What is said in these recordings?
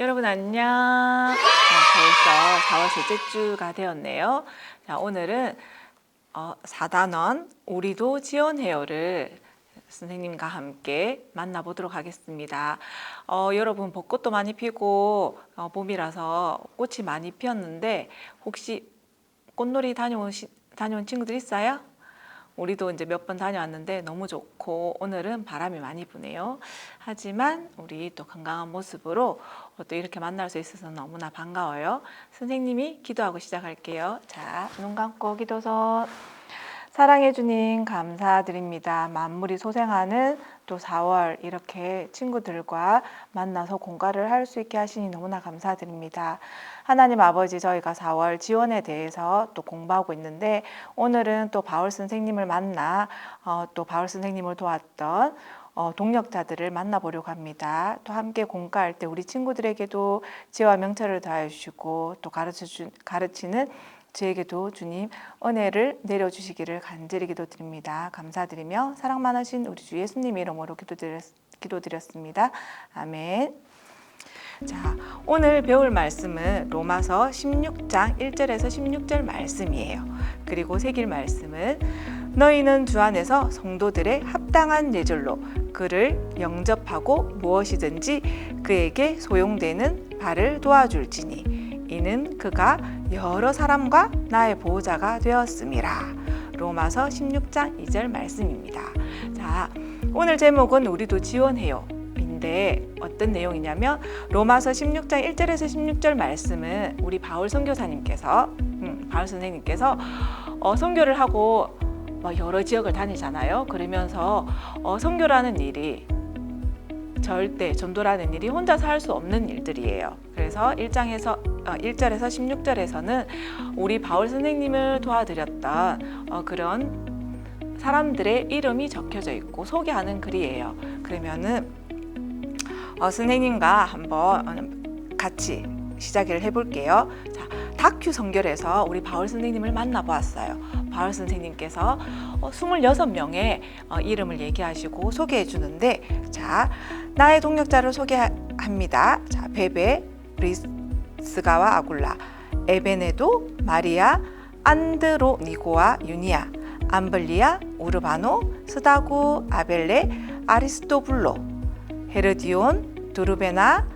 여러분 안녕. 어, 벌써 4월 셋째 주가 되었네요. 자, 오늘은 어, 4단원 우리도 지원해요를 선생님과 함께 만나보도록 하겠습니다. 어, 여러분 벚꽃도 많이 피고 어, 봄이라서 꽃이 많이 피었는데 혹시 꽃놀이 다녀온, 시- 다녀온 친구들 있어요? 우리도 이제 몇 번 다녀왔는데 너무 좋고 오늘은 바람이 많이 부네요. 하지만 우리 또 건강한 모습으로 또 이렇게 만날 수 있어서 너무나 반가워요. 선생님이 기도하고 시작할게요. 자, 눈 감고 기도서. 사랑해 주님 감사드립니다. 만물이 소생하는 또 4월 이렇게 친구들과 만나서 공과를 할 수 있게 하시니 너무나 감사드립니다. 하나님 아버지 저희가 4월 지원에 대해서 또 공부하고 있는데 오늘은 또 바울 선생님을 만나 어, 또 바울 선생님을 도왔던 어, 동력자들을 만나보려고 합니다. 또 함께 공과할 때 우리 친구들에게도 지혜와 명철을 더하여 주시고 또 가르쳐 주, 가르치는 저에게도 주님 은혜를 내려주시기를 간절히 기도드립니다. 감사드리며 사랑 많으신 우리 주 예수님 이름으로 기도드렸, 기도드렸습니다. 아멘. 자, 오늘 배울 말씀은 로마서 16장 1절에서 16절 말씀이에요. 그리고 새길 말씀은 너희는 주 안에서 성도들의 합당한 예절로 그를 영접하고 무엇이든지 그에게 소용되는 바를 도와줄지니 이는 그가 여러 사람과 나의 보호자가 되었음이라. 로마서 16장 2절 말씀입니다. 자, 오늘 제목은 우리도 지원해요. 인데 어떤 내용이냐면 로마서 16장 1절에서 16절 말씀은 우리 바울 선교사님께서 음, 바울 선생님께서 어, 선교를 하고 뭐 여러 지역을 다니잖아요. 그러면서 어, 선교라는 일이 절대 전도라는 일이 혼자서 할 수 없는 일들이에요. 그래서 1장에서 어, 1절에서 16절에서는 우리 바울 선생님을 도와드렸던 어, 그런 사람들의 이름이 적혀져 있고 소개하는 글이에요. 그러면은 어, 선생님과 한번 어, 같이 시작을 해볼게요. 자, 다큐 성결에서 우리 바울 선생님을 만나보았어요. 바울 선생님께서 어, 26명의 어, 이름을 얘기하시고 소개해 주는데, 자, 나의 동력자를 소개합니다. 자, 베베, 리스 가와 아굴라, 에베네도, 마리아, 안드로니고와 유니아, 암블리아, 우르바노, 스다구, 아벨레, 아리스토블로, 헤르디온, 두르베나,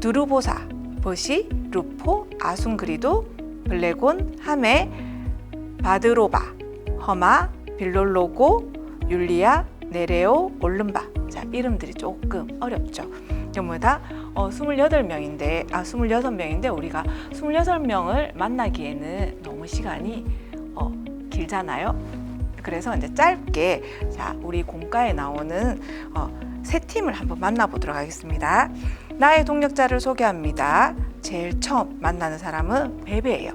두르보사, 버시, 루포, 아순그리도, 블레곤, 하메, 바드로바, 허마, 빌롤로고, 율리아, 네레오, 올름바. 자, 이름들이 조금 어렵죠. 전부 다 어, 28명인데, 아, 26명인데, 우리가 26명을 만나기에는 너무 시간이 어, 길잖아요. 그래서 이제 짧게, 자, 우리 공과에 나오는 어, 세 팀을 한번 만나보도록 하겠습니다. 나의 동력자를 소개합니다. 제일 처음 만나는 사람은 베베예요.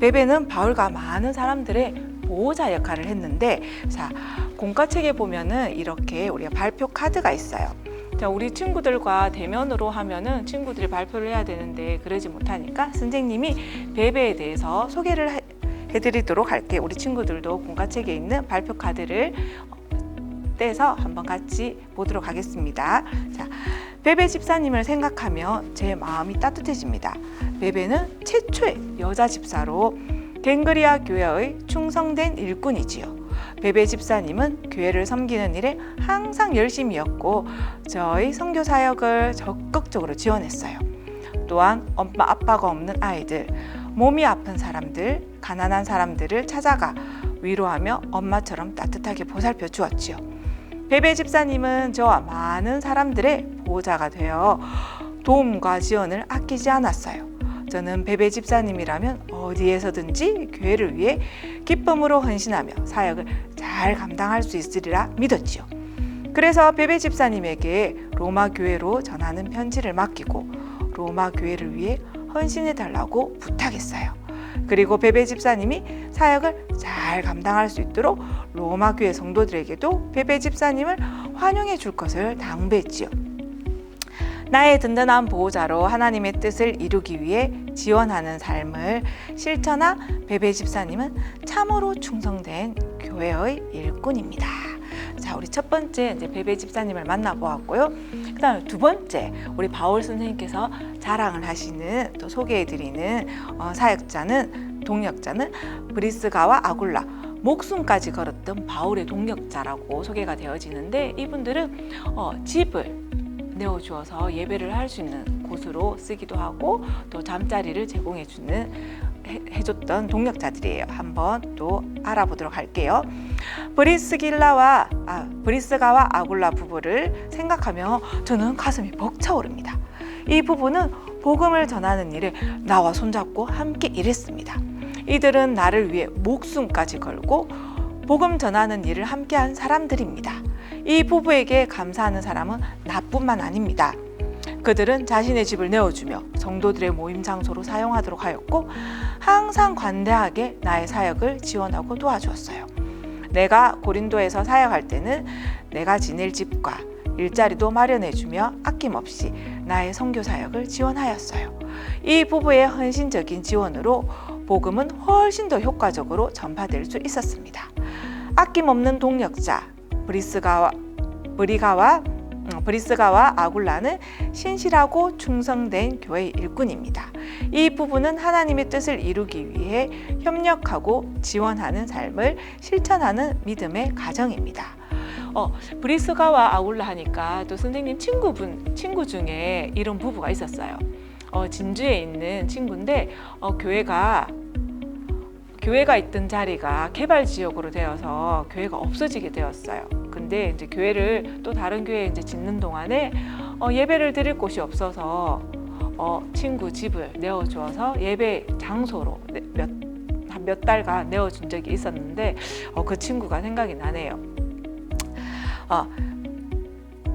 베베는 바울과 많은 사람들의 보호자 역할을 했는데, 자, 공과책에 보면은 이렇게 우리가 발표 카드가 있어요. 자, 우리 친구들과 대면으로 하면은 친구들이 발표를 해야 되는데 그러지 못하니까 선생님이 베베에 대해서 소개를 해- 해드리도록 할게요. 우리 친구들도 공과책에 있는 발표 카드를 떼서 한번 같이 보도록 하겠습니다. 자, 베베 집사님을 생각하면 제 마음이 따뜻해집니다. 베베는 최초의 여자 집사로 갱그리아 교회의 충성된 일꾼이지요. 베베 집사님은 교회를 섬기는 일에 항상 열심이었고 저희 선교 사역을 적극적으로 지원했어요. 또한 엄마 아빠가 없는 아이들, 몸이 아픈 사람들, 가난한 사람들을 찾아가 위로하며 엄마처럼 따뜻하게 보살펴 주었지요. 베베 집사님은 저와 많은 사람들의 보호자가 되어 도움과 지원을 아끼지 않았어요. 저는 베베 집사님이라면 어디에서든지 교회를 위해 기쁨으로 헌신하며 사역을 잘 감당할 수 있으리라 믿었지요. 그래서 베베 집사님에게 로마 교회로 전하는 편지를 맡기고 로마 교회를 위해 헌신해 달라고 부탁했어요. 그리고 베베 집사님이 사역을 잘 감당할 수 있도록 로마 교회 성도들에게도 베베 집사님을 환영해 줄 것을 당부했지요. 나의 든든한 보호자로 하나님의 뜻을 이루기 위해 지원하는 삶을 실천한 베베 집사님은 참으로 충성된 교회의 일꾼입니다. 자, 우리 첫 번째 이제 베베 집사님을 만나보았고요. 그다음에 두 번째 우리 바울 선생님께서 자랑을 하시는 또 소개해드리는 어, 사역자는 동력자는 브리스가와 아굴라 목숨까지 걸었던 바울의 동력자라고 소개가 되어지는데 이분들은 어, 집을 내어주어서 예배를 할 수 있는 곳으로 쓰기도 하고 또 잠자리를 제공해주는 해- 해줬던 동력자들이에요. 한번 또 알아보도록 할게요. 브리스길라와 아, 브리스가와 아굴라 부부를 생각하며 저는 가슴이 벅차오릅니다. 이 부부는 복음을 전하는 일에 나와 손잡고 함께 일했습니다. 이들은 나를 위해 목숨까지 걸고 복음 전하는 일을 함께한 사람들입니다. 이 부부에게 감사하는 사람은 나뿐만 아닙니다. 그들은 자신의 집을 내어주며 성도들의 모임 장소로 사용하도록 하였고 항상 관대하게 나의 사역을 지원하고 도와주었어요. 내가 고린도에서 사역할 때는 내가 지낼 집과 일자리도 마련해주며 아낌없이 나의 선교 사역을 지원하였어요. 이 부부의 헌신적인 지원으로 복음은 훨씬 더 효과적으로 전파될 수 있었습니다. 아낌없는 동력자 브리스가와 브리가와 음, 브리스가와 아굴라는 신실하고 충성된 교회 일꾼입니다. 이 부부는 하나님의 뜻을 이루기 위해 협력하고 지원하는 삶을 실천하는 믿음의 가정입니다. 어, 브리스가와 아굴라 하니까 또 선생님 친구분 친구 중에 이런 부부가 있었어요. 어, 진주에 있는 친구인데 어, 교회가 교회가 있던 자리가 개발 지역으로 되어서 교회가 없어지게 되었어요. 근데 이제 교회를 또 다른 교회에 이제 짓는 동안에 어, 예배를 드릴 곳이 없어서 어, 친구 집을 내어 주어서 예배 장소로 네, 몇, 한몇 달간 내어 준 적이 있었는데 어, 그 친구가 생각이 나네요. 어,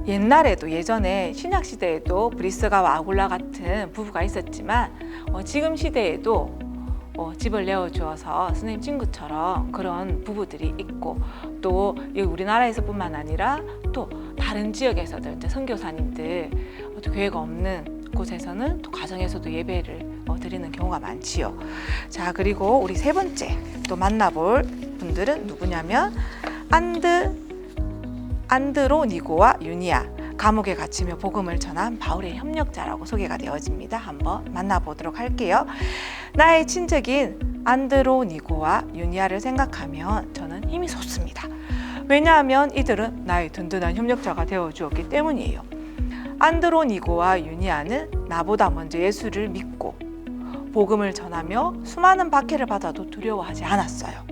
옛날에도 예전에 신약 시대에도 브리스가와 아굴라 같은 부부가 있었지만 어, 지금 시대에도 어, 집을 내어 주어서 선생님 친구처럼 그런 부부들이 있고 또이 우리나라에서뿐만 아니라 또 다른 지역에서도 이제 선교사님들 어, 또 교회가 없는 곳에서는 또 가정에서도 예배를 어, 드리는 경우가 많지요. 자 그리고 우리 세 번째 또 만나볼 분들은 누구냐면 안드 안드로니고와 유니아 감옥에 갇히며 복음을 전한 바울의 협력자라고 소개가 되어집니다. 한번 만나보도록 할게요. 나의 친척인 안드로니고와 유니아를 생각하면 저는 힘이 솟습니다. 왜냐하면 이들은 나의 든든한 협력자가 되어 주었기 때문이에요. 안드로니고와 유니아는 나보다 먼저 예수를 믿고 복음을 전하며 수많은 박해를 받아도 두려워하지 않았어요.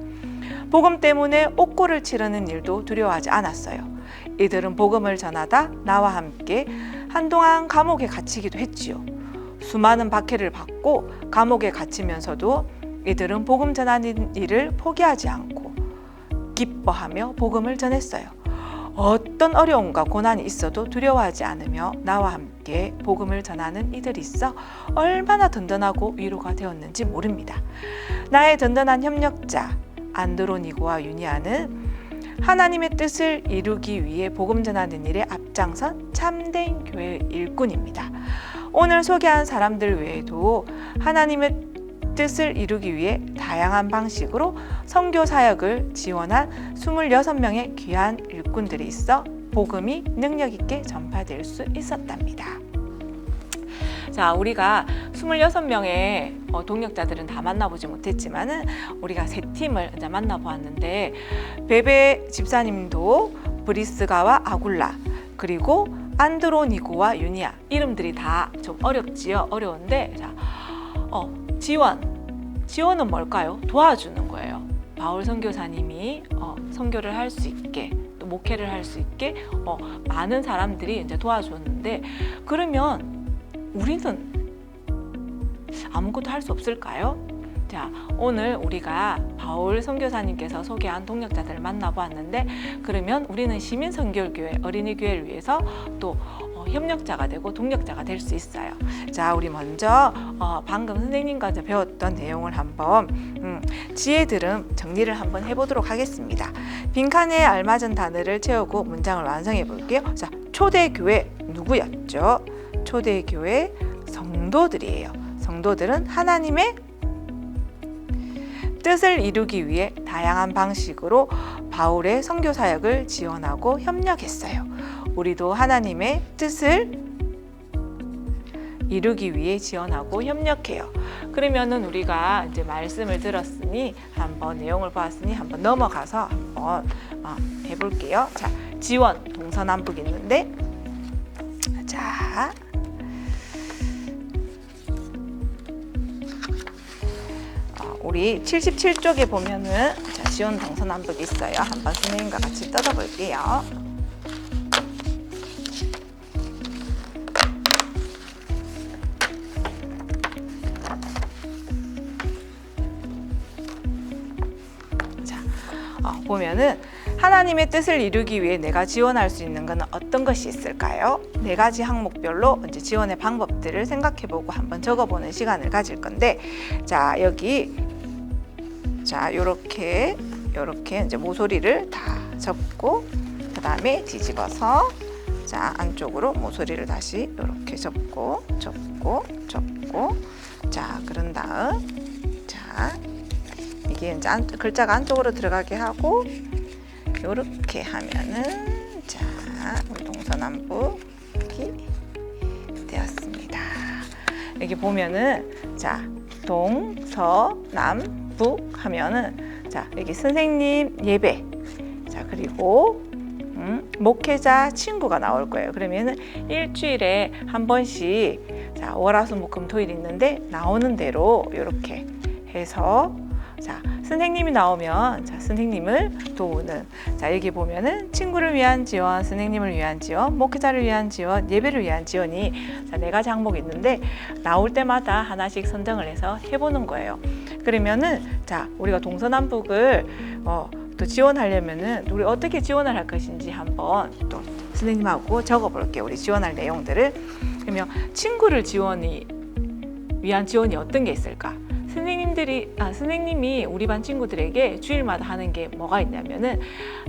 복음 때문에 옥고를 치르는 일도 두려워하지 않았어요. 이들은 복음을 전하다 나와 함께 한동안 감옥에 갇히기도 했지요. 수많은 박해를 받고 감옥에 갇히면서도 이들은 복음 전하는 일을 포기하지 않고 기뻐하며 복음을 전했어요. 어떤 어려움과 고난이 있어도 두려워하지 않으며 나와 함께 복음을 전하는 이들이 있어 얼마나 든든하고 위로가 되었는지 모릅니다. 나의 든든한 협력자 안드로니고와 유니아는 하나님의 뜻을 이루기 위해 복음 전하는 일에 앞장선 참된 교회 일꾼입니다. 오늘 소개한 사람들 외에도 하나님의 뜻을 이루기 위해 다양한 방식으로 선교 사역을 지원한 26명의 귀한 일꾼들이 있어 복음이 능력 있게 전파될 수 있었답니다. 자, 우리가 26명의 어, 동력자들은 다 만나보지 못했지만은 우리가 세 팀을 이제 만나보았는데 베베 집사님도 브리스가와 아굴라 그리고 안드로니고와 유니아 이름들이 다 좀 어렵지요. 어려운데 자, 어, 지원 지원은 뭘까요? 도와주는 거예요. 바울 선교사님이 어, 선교를 할 수 있게 또 목회를 할 수 있게 어, 많은 사람들이 이제 도와줬는데 그러면 우리는 아무것도 할 수 없을까요? 자, 오늘 우리가 바울 선교사님께서 소개한 동력자들을 만나보았는데 그러면 우리는 시민 선교교회 어린이 교회를 위해서 또 어, 협력자가 되고 동력자가 될 수 있어요. 자, 우리 먼저 어, 방금 선생님과 배웠던 내용을 한번 음, 지혜들은 정리를 한번 해보도록 하겠습니다. 빈칸에 알맞은 단어를 채우고 문장을 완성해 볼게요. 자, 초대교회 누구였죠? 초대교회 성도들이에요. 성도들은 하나님의 뜻을 이루기 위해 다양한 방식으로 바울의 선교 사역을 지원하고 협력했어요. 우리도 하나님의 뜻을 이루기 위해 지원하고 협력해요. 그러면은 우리가 이제 말씀을 들었으니 한번 내용을 보았으니 한번 넘어가서 한번 어, 해볼게요. 자, 지원 동서남북 있는데 자. 우리 77쪽에 보면은 자, 지원 동서남북 있어요. 한번 선생님과 같이 뜯어볼게요. 자, 어, 보면은 하나님의 뜻을 이루기 위해 내가 지원할 수 있는 것은 어떤 것이 있을까요? 네 가지 항목별로 이제 지원의 방법들을 생각해보고 한번 적어보는 시간을 가질 건데, 자 여기 자 요렇게 요렇게 이제 모서리를 다 접고 그 다음에 뒤집어서 자 안쪽으로 모서리를 다시 요렇게 접고 접고 접고 자 그런 다음 자 이게 이제 안, 글자가 안쪽으로 들어가게 하고 이렇게 하면은 자 동서남북이 되었습니다. 여기 보면은 자 동서남 북 하면은 자 여기 선생님 예배 자 그리고 음, 목회자 친구가 나올 거예요. 그러면은 일주일에 한 번씩 자 월화수목금토일 있는데 나오는 대로 이렇게 해서 자 선생님이 나오면 자 선생님을 도우는 자 여기 보면은 친구를 위한 지원, 선생님을 위한 지원, 목회자를 위한 지원, 예배를 위한 지원이 자 네 가지 항목이 있는데 나올 때마다 하나씩 선정을 해서 해보는 거예요. 그러면은 자 우리가 동서남북을 어, 또 지원하려면은 우리 어떻게 지원을 할 것인지 한번 또 선생님하고 적어볼게요. 우리 지원할 내용들을 그러면 친구를 지원이 위한 지원이 어떤 게 있을까? 선생님들이 아 선생님이 우리 반 친구들에게 주일마다 하는 게 뭐가 있냐면은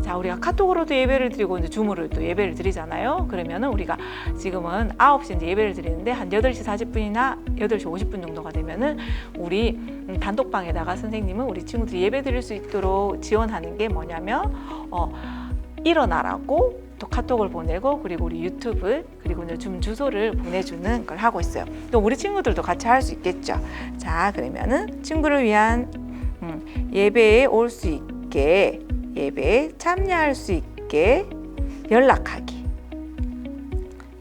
자 우리가 카톡으로도 예배를 드리고 이제 줌으로도 예배를 드리잖아요. 그러면은 우리가 지금은 9시 이제 예배를 드리는데 한 8시 40분이나 8시 50분 정도가 되면은 우리 음, 단독방에다가 선생님은 우리 친구들이 예배 드릴 수 있도록 지원하는 게 뭐냐면 어 일어나라고 또 카톡을 보내고 그리고 우리 유튜브 그리고 이제 줌 주소를 보내주는 걸 하고 있어요. 또 우리 친구들도 같이 할 수 있겠죠. 자 그러면은 친구를 위한 음, 예배에 올 수 있게 예배에 참여할 수 있게 연락하기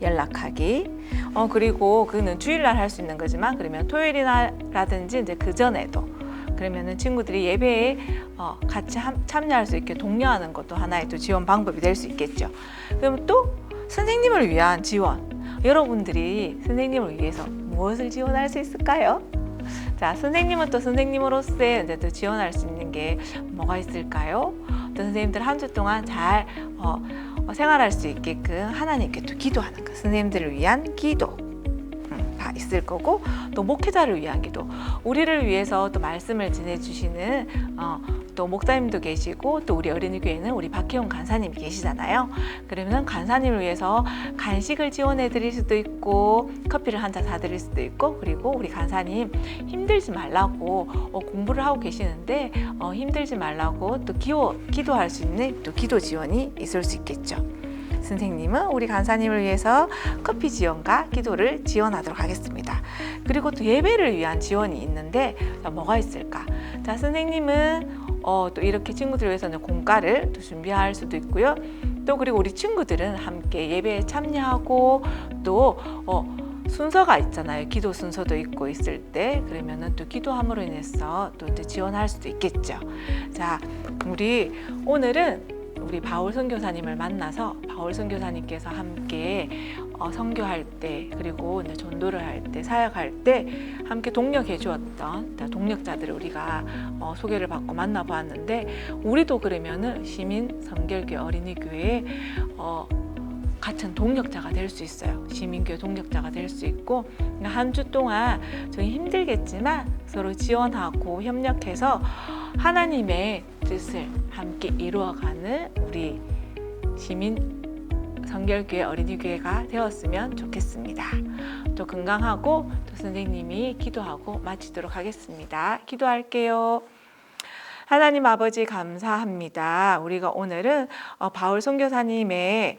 연락하기 어 그리고 그는 주일날 할 수 있는 거지만 그러면 토요일이나라든지 이제 그 전에도 그러면은 친구들이 예배에 어, 같이 함- 참여할 수 있게 독려하는 것도 하나의 또 지원 방법이 될 수 있겠죠. 그럼 또 선생님을 위한 지원. 여러분들이 선생님을 위해서 무엇을 지원할 수 있을까요? 자, 선생님은 또 선생님으로서의 이제 또 지원할 수 있는 게 뭐가 있을까요? 또 선생님들 한 주 동안 잘 어, 어, 생활할 수 있게끔 하나님께 또 기도하는 것. 선생님들을 위한 기도. 있을 거고 또 목회자를 위한 기도. 우리를 위해서 또 말씀을 전해주시는 어, 또 목사님도 계시고 또 우리 어린이 교회는 우리 박혜원 간사님이 계시잖아요. 그러면 간사님을 위해서 간식을 지원해 드릴 수도 있고 커피를 한 잔 사드릴 수도 있고 그리고 우리 간사님 힘들지 말라고 어, 공부를 하고 계시는데 어, 힘들지 말라고 또 기도, 기도할 수 있는 또 기도 지원이 있을 수 있겠죠 선생님은 우리 간사님을 위해서 커피 지원과 기도를 지원하도록 하겠습니다. 그리고 또 예배를 위한 지원이 있는데 자, 뭐가 있을까? 자, 선생님은 어, 또 이렇게 친구들을 위해서는 공과를 또 준비할 수도 있고요. 또 그리고 우리 친구들은 함께 예배에 참여하고 또 어, 순서가 있잖아요. 기도 순서도 있고 있을 때 그러면은 또 기도함으로 인해서 또 이제 지원할 수도 있겠죠. 자, 우리 오늘은 우리 바울 선교사님을 만나서 바울 선교사님께서 함께 어, 선교할 때 그리고 이제 전도를 할 때 사역할 때 함께 동력해 주었던 동력자들을 우리가 어, 소개를 받고 만나보았는데 우리도 그러면은 시민 성결교 어린이 교회에 어, 같은 동력자가 될 수 있어요. 시민교회 동력자가 될 수 있고 한 주 동안 저희 힘들겠지만 서로 지원하고 협력해서 하나님의 뜻을 함께 이루어가는 우리 시민 성결교회 어린이교회가 되었으면 좋겠습니다. 또 건강하고 또 선생님이 기도하고 마치도록 하겠습니다. 기도할게요. 하나님 아버지 감사합니다. 우리가 오늘은 어, 바울 선교사님의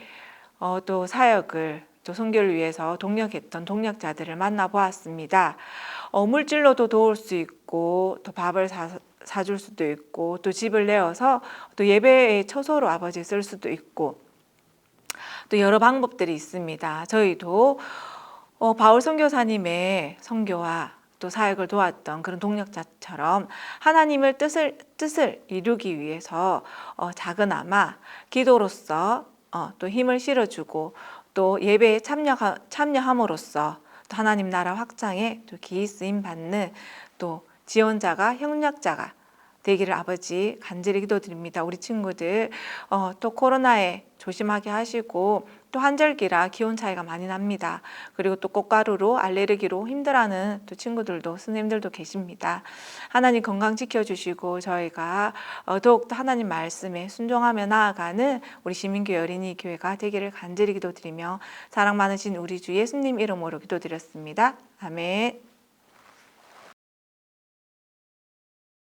어, 또 사역을 또 선교를 위해서 동력했던 동력자들을 만나보았습니다. 어, 물질로도 도울 수 있고 또 밥을 사, 사줄 수도 있고 또 집을 내어서 또 예배의 처소로 아버지 쓸 수도 있고 또 여러 방법들이 있습니다. 저희도 어, 바울 선교사님의 선교와 또 사역을 도왔던 그런 동력자처럼 하나님을 뜻을 뜻을 이루기 위해서 어, 작은아마 기도로서 어, 또 힘을 실어주고 또 예배에 참여 참여함으로써 또 하나님 나라 확장에 또 기이 쓰임 받는 또 지원자가 협력자가 되기를 아버지 간절히 기도드립니다. 우리 친구들 어, 또 코로나에 조심하게 하시고 또 한절기라 기온 차이가 많이 납니다. 그리고 또 꽃가루로 알레르기로 힘들어하는 또 친구들도 선생님들도 계십니다. 하나님 건강 지켜주시고 저희가 어, 더욱더 하나님 말씀에 순종하며 나아가는 우리 시민교회 어린이 교회가 되기를 간절히 기도드리며 사랑 많으신 우리 주 예수님 이름으로 기도드렸습니다. 아멘.